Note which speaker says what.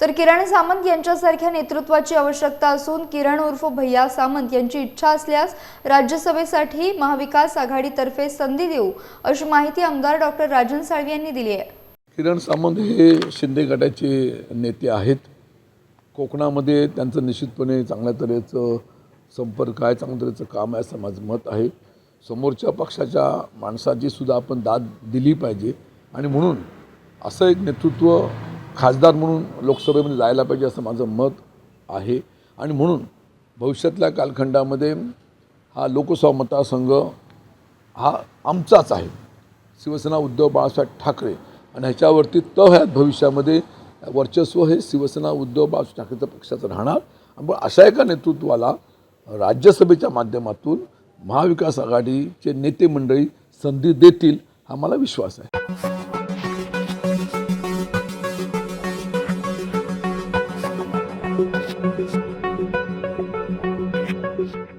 Speaker 1: तर किरण सामंत यांच्यासारख्या नेतृत्वाची आवश्यकता असून किरण उर्फ भैया सामंत यांची इच्छा असल्यास राज्यसभेसाठी महाविकास आघाडीतर्फे संधी देऊ अशी माहिती आमदार डॉक्टर राजन साळवी यांनी दिली आहे.
Speaker 2: किरण सामंत हे शिंदे गटाचे नेते आहेत. कोकणामध्ये त्यांचं निश्चितपणे चांगल्या तऱ्हेचं संपर्क आहे चांगल्या तऱ्हेचं काम आहे असं माझं मत आहे. समोरच्या पक्षाच्या माणसाची सुद्धा आपण दाद दिली पाहिजे. आणि म्हणून असं एक नेतृत्व खासदार म्हणून लोकसभेमध्ये जायला पाहिजे असं माझं मत आहे. आणि म्हणून भविष्यातल्या कालखंडामध्ये हा लोकसभा मतदारसंघ हा आमचाच आहे. शिवसेना उद्धव बाळासाहेब ठाकरे आणि ह्याच्यावरती तह भविष्यामध्ये वर्चस्व हे शिवसेना उद्धव बाळासाहेब ठाकरेचं पक्षाचं राहणार. मग अशा एका नेतृत्वाला राज्यसभेच्या माध्यमातून महाविकास आघाडीचे नेते मंडळी संधी देतील हा मला विश्वास आहे. Thank you